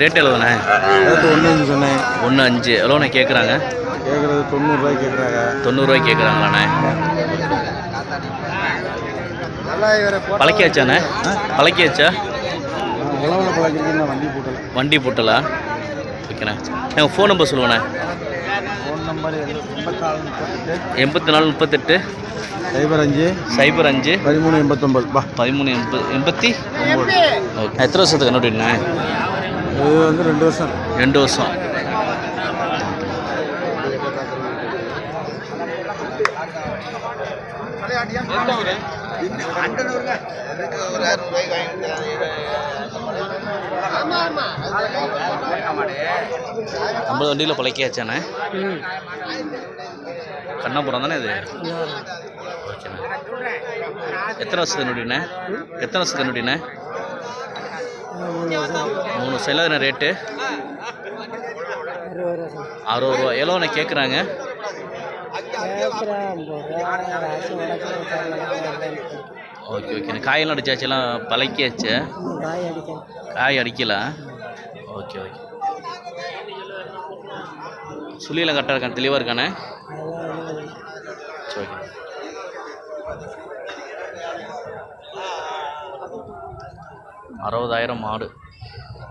Rate எவ்வளோண்ணே rate ஒன்று அஞ்சு சொன்னேன் ஒன்று அஞ்சு எவ்வளோண்ணே கேட்குறாங்க கேட்குறது தொண்ணூறுரூவாய்க்கு கேட்குறாங்க தொண்ணூறுரூவாய்க்கு கேட்குறாங்களாண்ணே பழக்கியாச்சாண்ணே பழக்கியாச்சா வண்டி போட்டல வண்டி போட்டலா ஓகேண்ணே ஃபோன் நம்பர் சொல்லுவேண்ணே நம்பர் எண்பத்தி நாலு முப்பத்தெட்டு. சைபர் அஞ்சு. சைபர் அஞ்சு. பதிமூணு எண்பத்தொம்பது பா பதிமூணு எண்பது எண்பத்தி? ஓகே. எத்தனை வருஷத்துக்கு கண்டுபிடிண்ணே இது வந்து ரெண்டு வருஷம். ரெண்டு வருஷம். ஐம்பது வண்டியில் பழக்கியாச்சாண்ணே கண்ணாபுரம் தானே இது? ஓகேண்ணே எத்தனை வருஷத்துக்கு நொடிண்ணே எத்தனை வருஷத்துக்கு நொடிண்ணே மூணு செலவு ரேட்டு அறுபது ரூபா. எவ்வளோண்ணே கேட்குறாங்க ஓகே ஓகேண்ணே காயெல்லாம் அடிச்சாச்செல்லாம் பழக்கியாச்சு? காய் அடிக்கல? Okay okay. சுழியெல்லாம் கரெக்டாக இருக்கான் தெளிவாக இருக்கானே? சரி ஓகே. அறுபதாயிரம் மாடு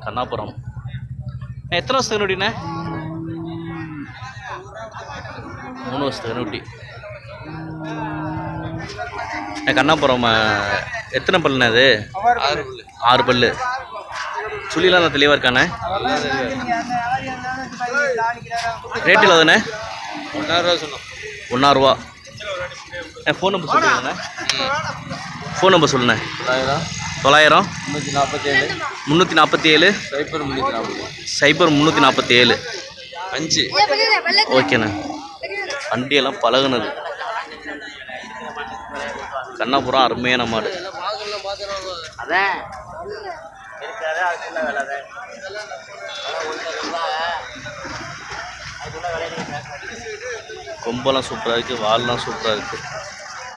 கண்ணாபுரம். எத்தனை வருஷத்துக்கு நோட்டிண்ணே மூணு வருஷத்துக்கு நோட்டி கண்ணாபுரம் எத்தனை பல்லுண்ணே அது? ஆறு பல்லு. சுழிலாம் நல்லா தெளிவாக இருக்கானே? ரேட் இல்லாதண்ணே ஒன்றாயிரூவா சொன்னோம் ஒன்றாயிரூவா என் ஃபோன் நம்பர் சொல்லுங்கண்ணே ஃபோன் நம்பர் சொல்லுண்ணே. தொள்ளாயிரம். தொள்ளாயிரம் முந்நூற்றி நாற்பத்தேழு முந்நூற்றி நாற்பத்தி ஏழு சைபர் முந்நூற்றி நாற்பது சைபர் முந்நூற்றி நாற்பத்தி ஏழு அஞ்சு ஓகேண்ணே. வண்டியெல்லாம் பழகுனது. கண்ணாபுரம் அருமையான மாடு. கொம்பெல்லாம் சூப்பராக இருக்குது வால்லாம் சூப்பராக இருக்குது